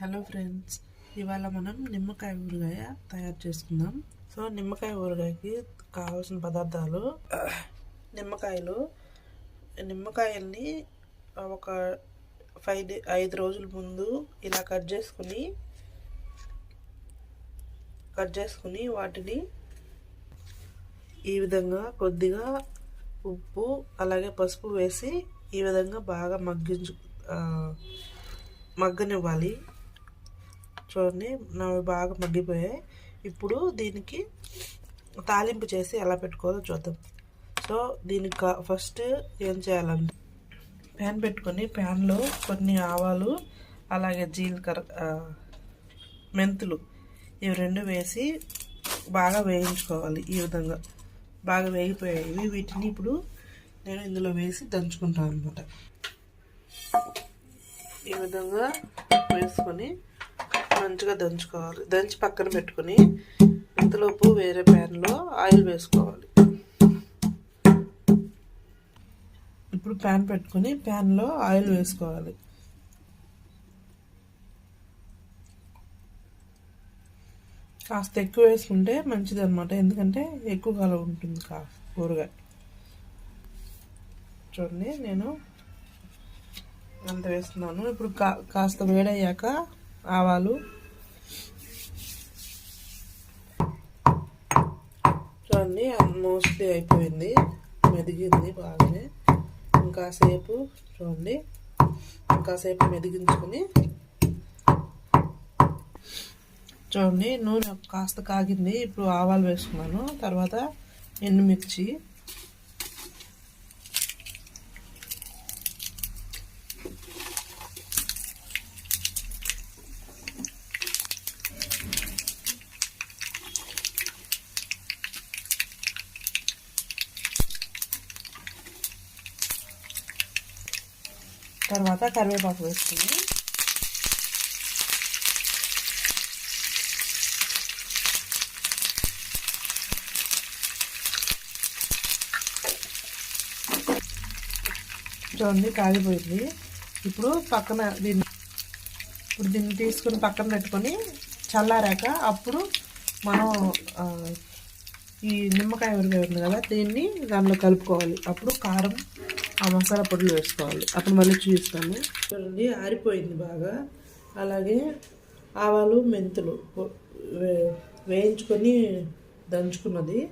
Hello friends ఇవాళ మనం నిమ్మకాయ ఊరగాయ తయారు చేసుకుందాం. సో నిమ్మకాయ ఊరగాయకి కావాల్సిన పదార్థాలు నిమ్మకాయలు నిమ్మకాయల్ని ఒక ఫైవ్ డే ఐదు రోజుల ముందు ఇలా కట్ చేసుకుని కట్ చేసుకుని వాటిని ఈ విధంగా కొద్దిగా ఉప్పు అలాగే పసుపు వేసి ఈ విధంగా బాగా మగ్గించు మగ్గనివ్వాలి. చూడండి నావి బాగా మగ్గిపోయాయి. ఇప్పుడు దీనికి తాలింపు చేసి ఎలా పెట్టుకోవాలో చూద్దాం. సో దీనికి ఫస్ట్ ఏం చేయాలంటే ప్యాన్ పెట్టుకొని ప్యాన్లో కొన్ని ఆవాలు అలాగే జీలకర్ర మెంతులు ఇవి రెండు వేసి బాగా వేయించుకోవాలి ఈ విధంగా. బాగా వేగిపోయాయి. వీటిని ఇప్పుడు నేను ఇందులో వేసి దంచుకుంటాను అనమాట ఈ విధంగా వేసుకొని మంచిగా దంచుకోవాలి. దంచి పక్కన పెట్టుకొని ఇంతలోపు వేరే ప్యాన్లో ఆయిల్ వేసుకోవాలి. ఇప్పుడు ప్యాన్ పెట్టుకొని ప్యాన్లో ఆయిల్ వేసుకోవాలి. కాస్త ఎక్కువ వేసుకుంటే మంచిది అనమాట ఎందుకంటే ఎక్కువ కాలం ఉంటుంది కా కూరగాయ. చూడండి నేను అంత వేస్తున్నాను. ఇప్పుడు కా కాస్త వేడయ్యాక ఆవాలు. చూడండి మోస్ట్లీ అయిపోయింది. మెదిగింది బాగానే. ఇంకాసేపు చూడండి. ఇంకాసేపు మెదిగించుకొని చూడండి నూనె కాస్త కాగింది. ఇప్పుడు ఆవాలు వేసుకున్నాను. తర్వాత ఎండుమిర్చి. తర్వాత కరివేపాకు వేసుకుని చూడండి కాగిపోయింది ఇప్పుడు పక్కన దీన్ని ఇప్పుడు దీన్ని తీసుకుని పక్కన పెట్టుకొని చల్లారాక అప్పుడు మనం ఈ నిమ్మకాయ ఉరికాయ ఉంది కదా దీన్ని దానిలో కలుపుకోవాలి. అప్పుడు కారం ఆ మసాలా పొడులు వేసుకోవాలి. అప్పుడు మళ్ళీ చూపిస్తాను. చూడండి ఆరిపోయింది బాగా. అలాగే ఆవాలు మెంతులు వే- వేయించుకొని దంచుకున్నది.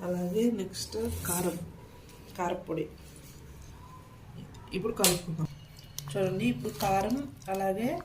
అలాగే నెక్స్ట్ కారం కారపొడి ఇప్పుడు కలుపుకుందాం. చూడండి ఇప్పుడు కారం అలాగే